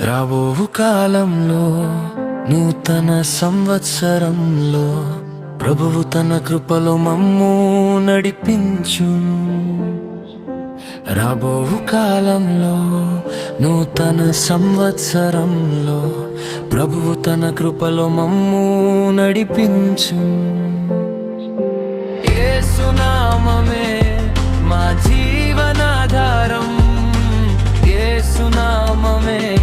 రాబోవు కాలంలో నూతన సంవత్సరంలో ప్రభువు తన కృపలో మమ్ము నడిపించు. రాబోవు కాలంలో నూతన సంవత్సరంలో ప్రభువు తన కృపలో మమ్ము నడిపించు. ఏసునామమే మా జీవనాధారం. ఏసునామమే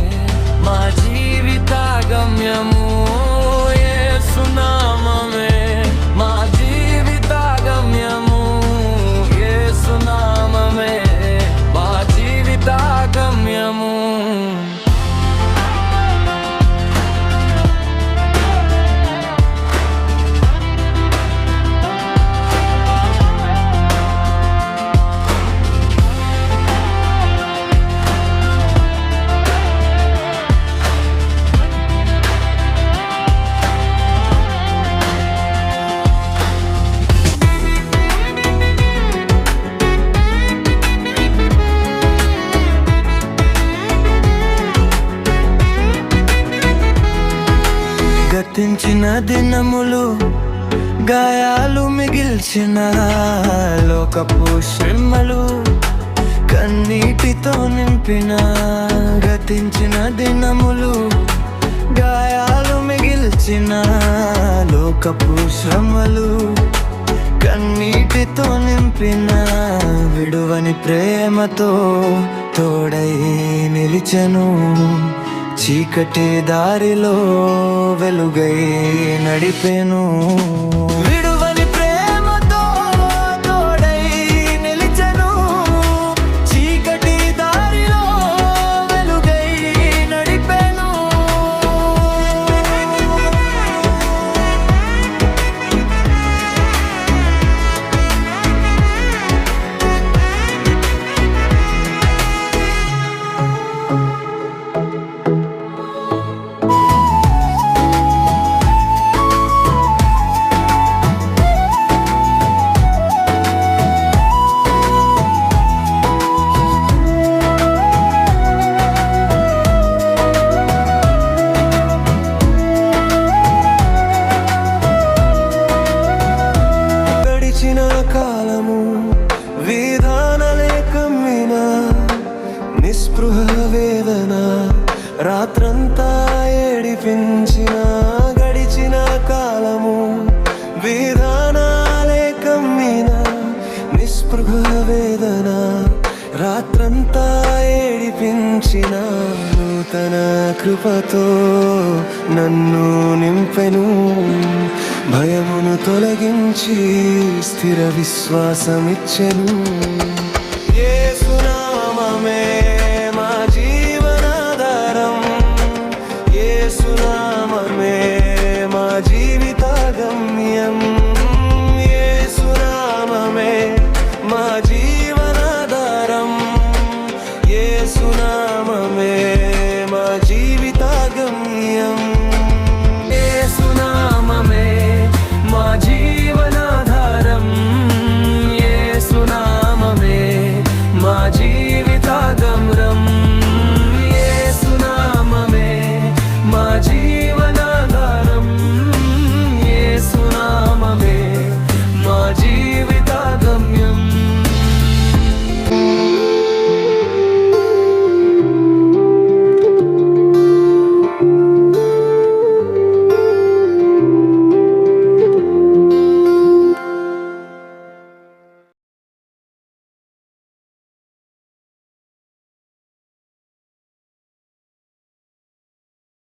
గతించిన దినములు గాయాలు మిగిల్చిన లోకపు శ్రమలు కన్నీటితో నింపిన గతించిన దినములు గాయాలు మిగిల్చిన లోకపు శ్రమలు కన్నీటితో నింపిన విడువని ప్రేమతో తోడై నిలిచెను. చీకటి దారిలో వెలుగై నడిపెను. నిస్పృహ వేదన రాత్రంతా ఏడిపించిన గడిచిన కాలము విధానాలే కమ్మిన నిస్పృహ వేదన రాత్రంతా ఏడిపించిన నూతన కృపతో నన్ను నింపెను. భయమును తొలగించి స్థిర విశ్వాసమిచ్చెను.